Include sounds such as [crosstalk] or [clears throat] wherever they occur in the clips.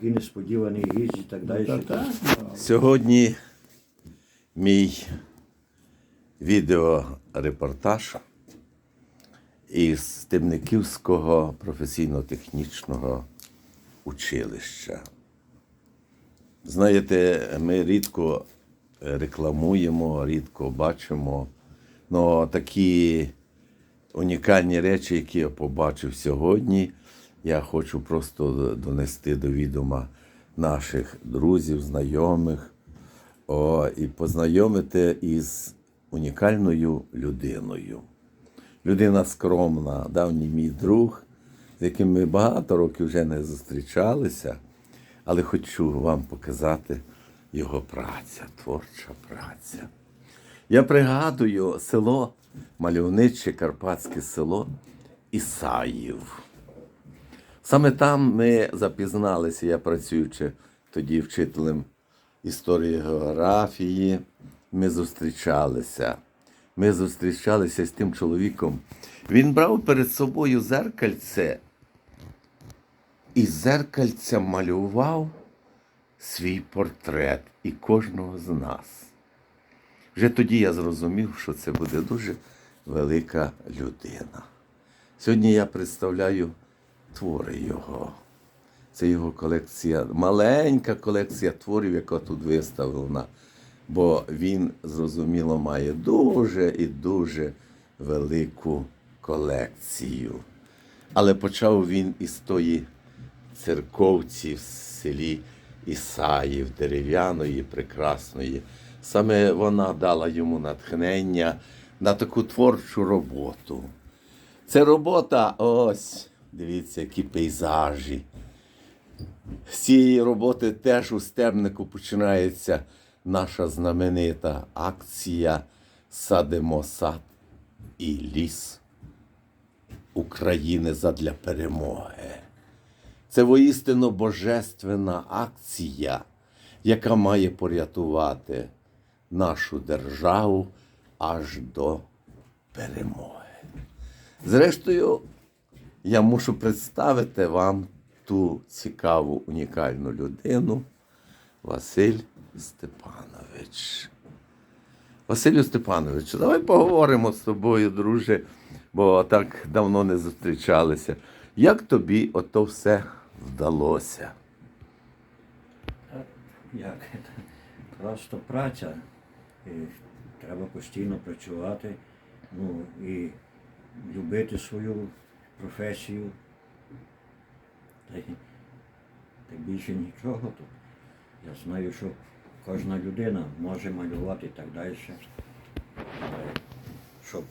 такий несподіваний гість і так далі. Та так, ну, Сьогодні мій відеорепортаж із Темниківського професійно-технічного училища. Знаєте, ми рідко рекламуємо, рідко бачимо, але такі унікальні речі, які я побачив сьогодні, я хочу просто донести до відома наших друзів, знайомих о, і познайомити із унікальною людиною. Людина скромна, давній мій друг, з яким ми багато років вже не зустрічалися, але хочу вам показати його праця, творча праця. Я пригадую село, мальовниче карпатське село Ісаїв. Саме там ми запізналися, я працюючи тоді вчителем історії географії, ми зустрічалися. Ми зустрічалися з тим чоловіком. Він брав перед собою зеркальце і зеркальця малював свій портрет і кожного з нас. Вже тоді я зрозумів, що це буде дуже велика людина. Сьогодні я представляю твори його. Це його колекція, маленька колекція творів, яка тут виставлена. Бо він, зрозуміло, має дуже і дуже велику колекцію. Але почав він із тої церковці в селі Ісаїв, дерев'яної, прекрасної. Саме вона дала йому натхнення на таку творчу роботу. Це робота, ось, дивіться, які пейзажі. З цієї роботи теж у Стебнику починається наша знаменита акція Садимо сад і ліс України задля перемоги. Це воістину божественна акція, яка має порятувати нашу державу аж до перемоги. Зрештою, я мушу представити вам ту цікаву унікальну людину Василь Степанович. Василю Степановичу, давай поговоримо з тобою, друже, бо так давно не зустрічалися. Як тобі ото все вдалося? Як? Просто праця. І треба постійно працювати, ну і любити свою професію. Та, та більше нічого тут. Я знаю, що кожна людина може малювати і так далі. Щоб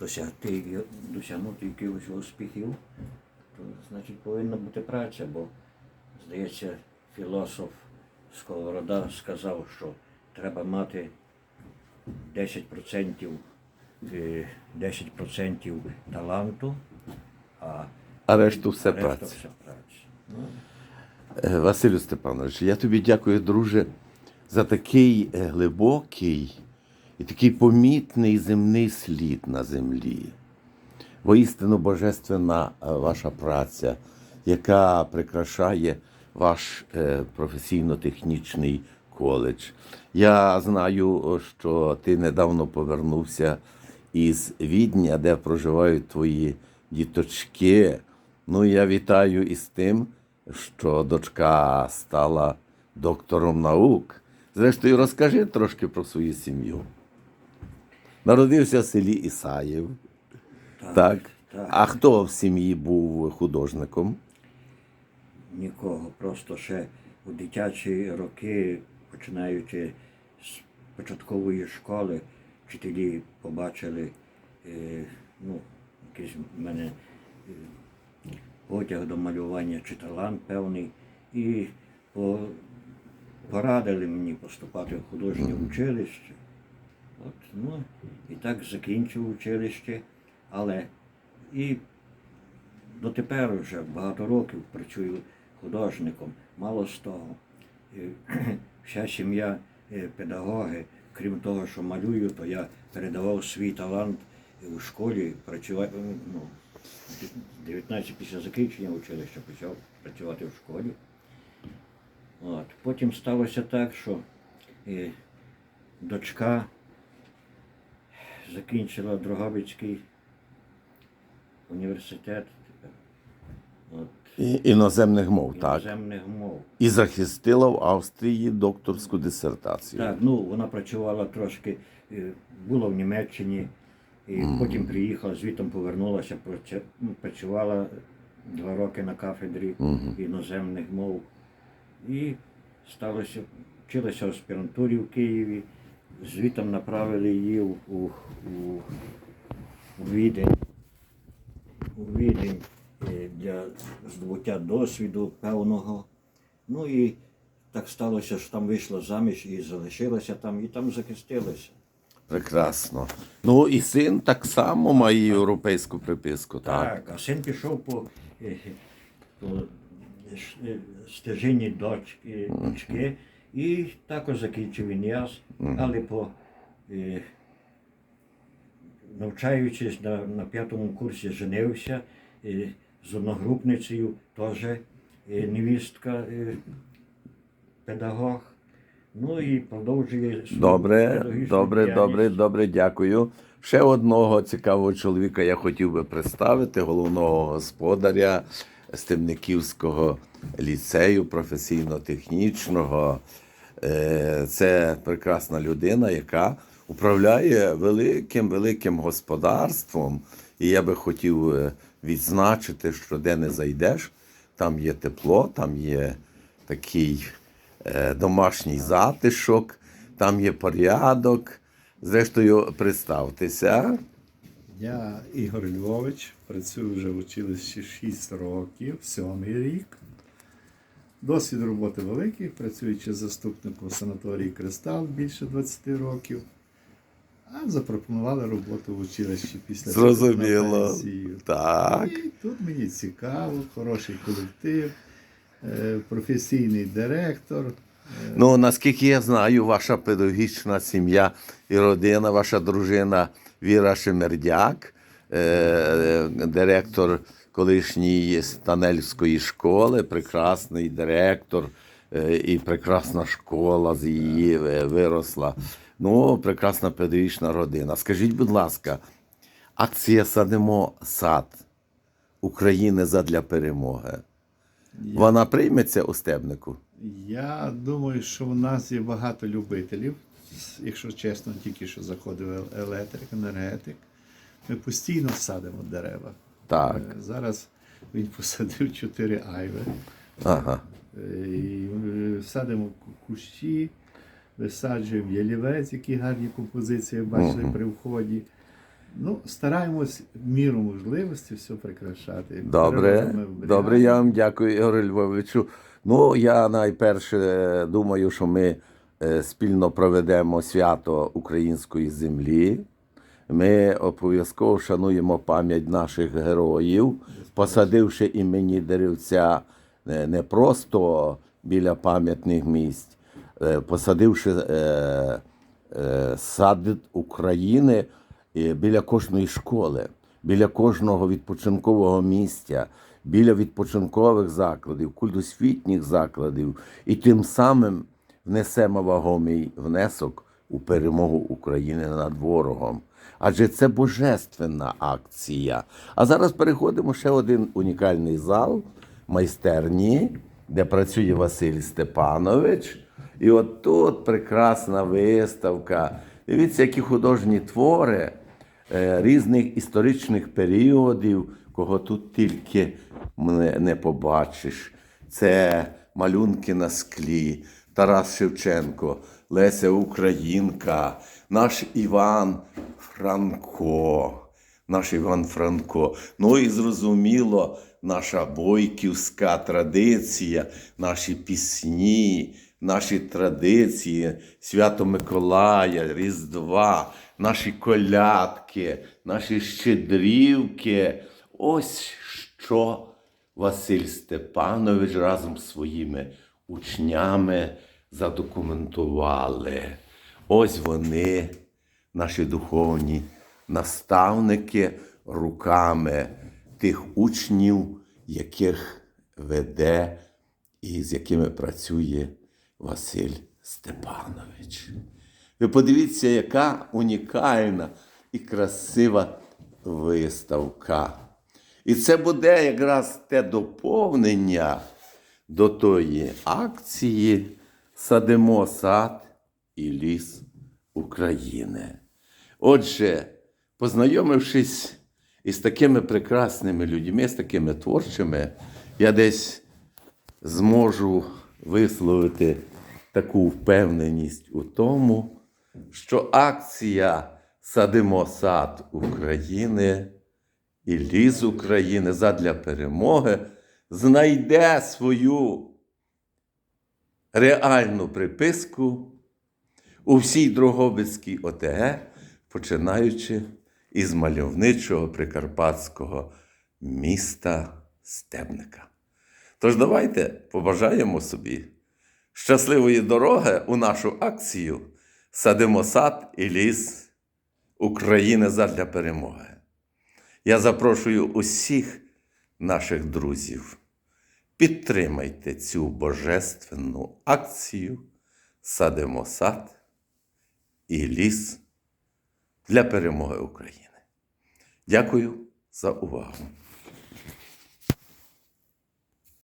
досягти, досягнути якихось успіхів, то значить повинна бути праця, бо, здається, філософ Сковорода сказав, що треба мати 10%, е, 10% таланту, а решту все праця. Ну, Е, Василю Степанович, я тобі дякую, друже, за такий е, глибокий і такий помітний земний слід на землі. Воістину божественна е, ваша праця, яка прикрашає ваш професійно-технічний коледж. Я знаю, що ти недавно повернувся із Відня, де проживають твої діточки. Ну, я вітаю із тим, що дочка стала доктором наук. Зрештою, розкажи трошки про свою сім'ю. Народився в селі Ісаїв. Так. так. А хто в сім'ї був художником? Нікого. Просто ще у дитячі роки, починаючи з початкової школи, вчителі побачили е, ну, якийсь в мене е, потяг до малювання чи талант певний, і по, порадили мені поступати в художнє училище. От, ну, і так закінчив училище, але і дотепер вже багато років працюю художником. Мало з того, е, [clears throat] вся сім'я е, педагоги, крім того, що малюю, то я передавав свій талант у школі, працювати, ну, 19 після закінчення училища почав працювати в школі. потім сталося так, що е, дочка закінчила Дрогобицький університет от, І, іноземних мов, так. іноземних мов. І захистила в Австрії докторську дисертацію. Так, ну вона працювала трошки, е, була в Німеччині, і потім приїхала, звітом повернулася, ну, працювала два роки на кафедрі іноземних мов. І сталося, вчилася в аспірантурі в Києві, звітом направили її у, у, у, у Відень. У Відень е, для здобуття досвіду певного. Ну і так сталося, що там вийшла заміж і залишилася там, і там захистилася. Прекрасно. Ну і син так само має європейську приписку, так? Так, а син пішов по, е, по ш- е, стежині дочки, дочки і також закінчив ін'яз, але по е, навчаючись на, на п'ятому курсі, женився е, з одногрупницею, теж е, невістка, е, педагог. Ну і продовжує Добре, добре, добре, добре, дякую. Ще одного цікавого чоловіка я хотів би представити, головного господаря Стемниківського ліцею професійно-технічного. Е, Це прекрасна людина, яка управляє великим великим господарством. І я би хотів е, відзначити, що де не зайдеш, там є тепло, там є такий домашній затишок, там є порядок. Зрештою, представтеся. Я Ігор Львович, працюю вже в училищі 6 років, 7 рік. Досвід роботи великий, працюючи заступником санаторії Кристал більше 20 років. А запропонували роботу в училищі після Зрозуміло. Так. І тут мені цікаво, хороший колектив, е, професійний директор. Ну, наскільки я знаю, ваша педагогічна сім'я і родина, ваша дружина Віра Шемердяк, е, директор колишньої Станельської школи, прекрасний директор е, і прекрасна школа з її е, виросла. Ну, прекрасна педагогічна родина. Скажіть, будь ласка, акція Садимо сад України задля перемоги. Вона прийметься у стебнику? Я думаю, що у нас є багато любителів. Якщо чесно, тільки що заходив електрик, енергетик. Ми постійно садимо дерева. Так. Е, Зараз він посадив чотири айви. Ага. Е, І е, садимо кущі, висаджуємо ялівець, які гарні композиції бачили при вході. Ну, стараємось в міру можливості все прикрашати. Добре, добре, я вам дякую, Ігорю Львовичу. Ну, я найперше е, думаю, що ми е, спільно проведемо свято української землі. Ми обов'язково вшануємо пам'ять наших героїв, посадивши імені деревця е, не просто біля пам'ятних місць, посадивши сад України біля кожної школи, біля кожного відпочинкового місця, біля відпочинкових закладів, культосвітніх закладів, і тим самим внесемо вагомий внесок у перемогу України над ворогом. Адже це божественна акція. А зараз переходимо ще один унікальний зал майстерні, де працює Василь Степанович. І от тут прекрасна виставка. Дивіться, які художні твори е, різних історичних періодів, кого тут тільки не побачиш. Це малюнки на склі, Тарас Шевченко, Леся Українка, наш Іван Франко. Наш Іван Франко. Ну і зрозуміло, наша бойківська традиція, наші пісні, наші традиції, Свято Миколая, Різдва, наші колядки, наші щедрівки. Ось що Василь Степанович разом з своїми учнями задокументували. Ось вони, наші духовні наставники, руками тих учнів, яких веде і з якими працює Василь Степанович. Ви подивіться, яка унікальна і красива виставка. І це буде якраз те доповнення до тої акції Садимо сад і ліс України. Отже, познайомившись із такими прекрасними людьми, з такими творчими, я десь зможу висловити таку впевненість у тому, що акція Садимо сад України і ліс України задля перемоги знайде свою реальну приписку у всій Дрогобицькій ОТГ, починаючи із мальовничого прикарпатського міста Стебника. Тож давайте побажаємо собі щасливої дороги у нашу акцію Садимо сад і ліс України задля перемоги. Я запрошую усіх наших друзів. Підтримайте цю божественну акцію Садимо сад і ліс для перемоги України. Дякую за увагу.